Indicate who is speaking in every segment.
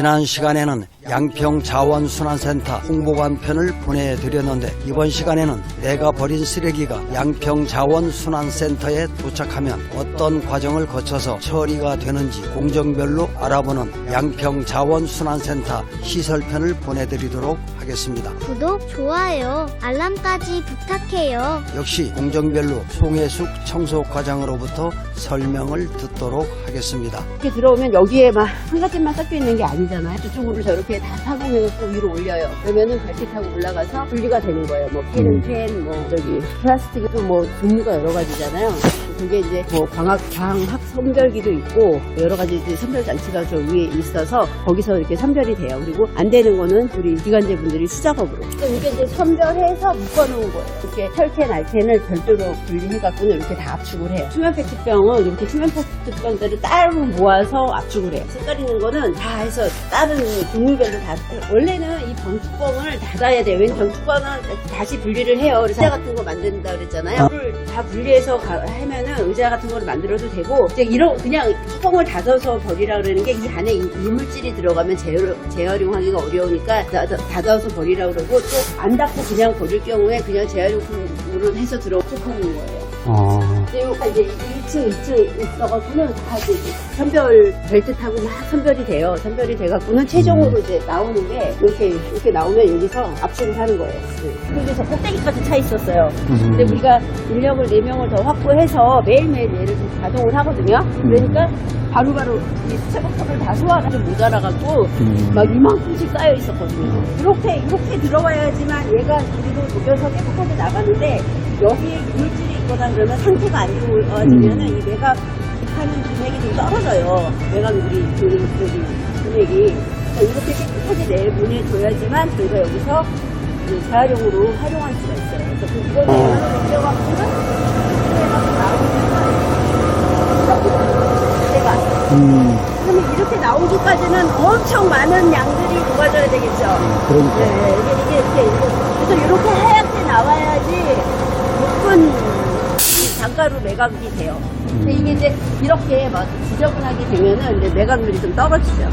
Speaker 1: 지난 시간에는 양평 자원순환센터 홍보관 편을 보내드렸는데 이번 시간에는 내가 버린 쓰레기가 양평 자원순환센터에 도착하면 어떤 과정을 거쳐서 처리가 되는지 공정별로 알아보는 양평 자원순환센터 시설편을 보내드리도록 하겠습니다.
Speaker 2: 구독, 좋아요, 알람까지 부탁해요.
Speaker 1: 역시 공정별로 송해숙 청소 과장으로부터 설명을 듣도록 하겠습니다.
Speaker 3: 이렇게 들어오면 여기에 막 한 가지만 섞여 있는 게 아니잖아요. 저쪽으로 저렇게 다 타공해서 위로 올려요. 그러면은 발찌 타고 올라가서 분리가 되는 거예요. 뭐 펜은 펜, 뭐 저기 플라스틱도 뭐 종류가 여러 가지잖아요. 그게 이제 뭐 광학 광학 선별기도 있고 여러 가지 이제 선별 장치가 저 위에 있어서 거기서 이렇게 선별이 돼요. 그리고 안 되는 거는 우리 기관제 분들이 수작업으로. 그러니까 이게 이제 선별해서 묶어놓은 거예요. 이렇게 혈캔, 알캔을 별도로 분리해갖고 는 이렇게 다 압축을 해요. 수면 페트병은 이렇게 수면 페트병들을 따로 모아서 압축을 해요. 색깔 있는 거는 다 해서 다른 종류별로 다 원래는 이 병뚜껑을 닫아야 돼요. 왜냐면 병뚜껑은 다시 분리를 해요. 그래서 같은 거 만든다 그랬잖아요. 다 분리해서 가- 하면은 의자 같은 걸 만들어도 되고 이제 이런 그냥 뚜껑을 닫아서 버리라 그러는 게 이 안에 이- 이물질이 들어가면 재활, 재활용하기가 어려우니까 닫- 닫아서 버리라 그러고 또 안 닫고 그냥 버릴 경우에 그냥 재활용품으로 해서 들어 툭 하는 거예요. 그리고 이제 1층, 2층 있어갖고는 다 이제 선별 벨트 타고 막 선별이 돼요. 선별이 돼갖고는 최종으로 이제 나오는 게 이렇게 이렇게 나오면 여기서 압축을 하는 거예요. 네. 여기서 꼭대기까지 차 있었어요. 근데 우리가 인력을 4명을 더 확보해서 매일매일 얘를 좀 가동을 하거든요. 그러니까 바로바로 이 수채버터를 다 소화를 좀 모자라갖고 막 이만큼씩 쌓여 있었거든요. 이렇게 이렇게 들어와야지만 얘가 우리도 녹여서 깨끗하게 나가는데 여기에 물질이 있거나 그러면 상태가 안 좋아지면은 이 매각 하는 금액이 좀 떨어져요. 매각 우리 그 금액이 그러니까 이렇게 깨끗하게 내보내줘야지만 저희가 여기서 그 재활용으로 활용할 수가 있어요. 그래서 그 이거는 옮겨갖고는 제가 그러면 이렇게 나오기까지는 엄청 많은 양들이 녹아져야 되겠죠.
Speaker 1: 그러니까.
Speaker 3: 네, 이게, 이게 이렇게, 이렇게. 그래서 이렇게 하얗게 나와야지 예쁜 단가루 매각이 돼요. 근데 이게 이제 이렇게 막 지저분하게 되면은 이제 매각률이 좀 떨어지죠.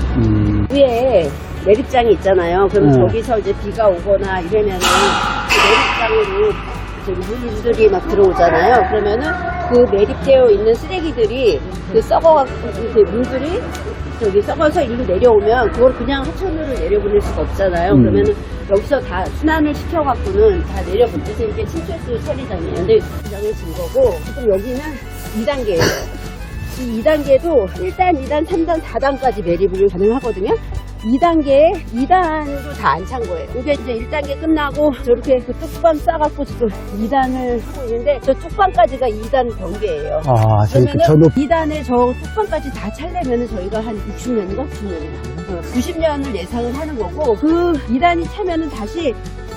Speaker 3: 위에 매립장이 있잖아요. 그럼
Speaker 1: 음.
Speaker 3: 저기서 이제 비가 오거나 이러면은 그 매립장으로 저기 물들이 막 들어오잖아요. 그러면은 그 매립되어 있는 쓰레기들이 그 썩어갖고 그 물들이 저기 썩어서 일로 내려오면 그걸 그냥 하천으로 내려보낼 수가 없잖아요.
Speaker 1: 음.
Speaker 3: 그러면은 여기서 다 순환을 시켜갖고는 다 내려보내서 이게 친철수 처리장이에요. 근데 장을 진 거고 지금 여기는 2단계예요. 이 2단계도 1단, 2단, 3단, 4단까지 매립을 가능하거든요. 2단계에 2단도 다안 찬 거예요. 이게 이제 1단계 끝나고 저렇게 그 뚝방 싸갖고 지금 2단을 하고 있는데 저 뚝방까지가 2단 경계예요.
Speaker 1: 아,
Speaker 3: 그러면은 2단에 저 뚝방까지 다 찰려면은 저희가 한 60년인가 90년인가 90년을 예상을 하는 거고 그 2단이 차면은 다시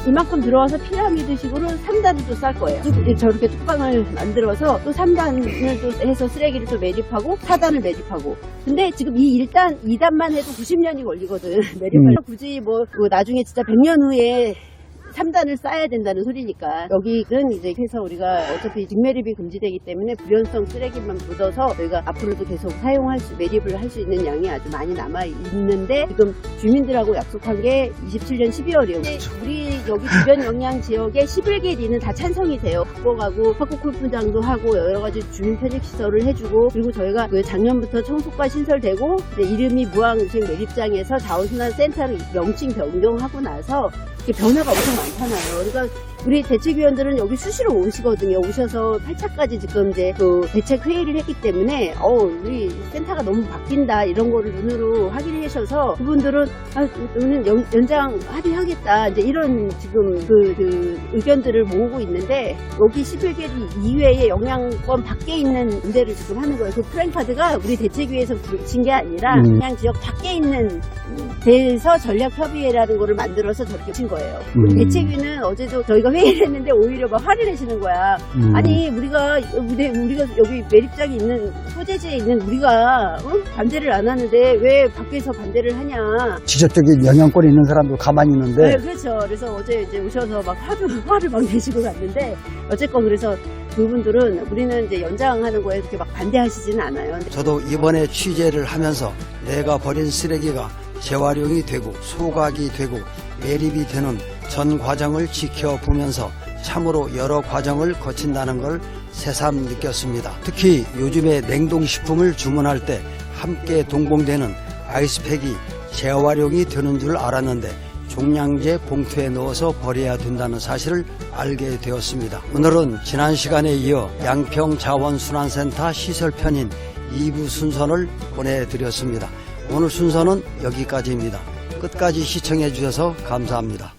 Speaker 3: 이만큼 들어와서 피라미드식으로 3단을 또 쌀 거예요. 뚝- 저렇게 뚝방을 만들어서 또 3단을 또 해서 쓰레기를 또 매립하고 4단을 매립하고. 근데 지금 이 1단, 2단만 해도 90년이 걸리거든. 매립하려 굳이 뭐, 뭐 나중에 진짜 100년 후에 3단을 쌓아야 된다는 소리니까 여기는 이제 해서 우리가 어차피 직매립이 금지되기 때문에 불연성 쓰레기만 묻어서 저희가 앞으로도 계속 사용할 수 매립을 할 수 있는 양이 아주 많이 남아 있는데 지금 주민들하고 약속한 게 27년 12월이에요. 우리 여기 주변 영향 지역에 11개 리는 다 찬성이 돼요. 바꿔가고 학국 골프장도 하고 여러 가지 주민 편익 시설을 해주고 그리고 저희가 그 작년부터 청소과 신설되고 이름이 무항생 매립장에서 자원순환 센터를 명칭 변경하고 나서 변화가 엄청 많잖아요. 그러니까 우리 대책위원들은 여기 수시로 오시거든요. 오셔서 8차까지 지금 이제 그 대책 회의를 했기 때문에 어 우리 센터가 너무 바뀐다 이런 거를 눈으로 확인해 주셔서 그분들은 아 오늘 연, 연장 합의하겠다 이제 이런 지금 그, 그 의견들을 모으고 있는데 여기 11개 이외의 영향권 밖에 있는 문제를 지금 하는 거예요. 그 프랭카드가 우리 대책위에서 진 게 아니라
Speaker 1: 음.
Speaker 3: 그냥 지역 밖에 있는 데에서 전략협의회라는 거를 만들어서 저렇게 친 거예요.
Speaker 1: 음.
Speaker 3: 대책위는 어제도 저희가 회의를 했는데 오히려 막 화를 내시는 거야.
Speaker 1: 음.
Speaker 3: 아니 우리가 우리, 우리가 여기 매립장이 있는 소재지에 있는 우리가 어? 반대를 안 하는데 왜 밖에서 반대를 하냐.
Speaker 1: 지적적인 영향권이 있는 사람도 가만히
Speaker 3: 네,
Speaker 1: 있는데
Speaker 3: 그렇죠. 그래서 어제 이제 오셔서 막 화를 화를 막 내시고 갔는데 어쨌건 그래서 그분들은 우리는 이제 연장하는 거에 그렇게 막 반대하시지는 않아요.
Speaker 1: 저도 이번에 취재를 하면서 내가 버린 쓰레기가 재활용이 되고 소각이 되고 매립이 되는 전 과정을 지켜보면서 참으로 여러 과정을 거친다는 걸 새삼 느꼈습니다. 특히 요즘에 냉동식품을 주문할 때 함께 동봉되는 아이스팩이 재활용이 되는 줄 알았는데 종량제 봉투에 넣어서 버려야 된다는 사실을 알게 되었습니다. 오늘은 지난 시간에 이어 양평 자원순환센터 시설편인 2부 순서를 보내드렸습니다. 오늘 순서는 여기까지입니다. 끝까지 시청해 주셔서 감사합니다.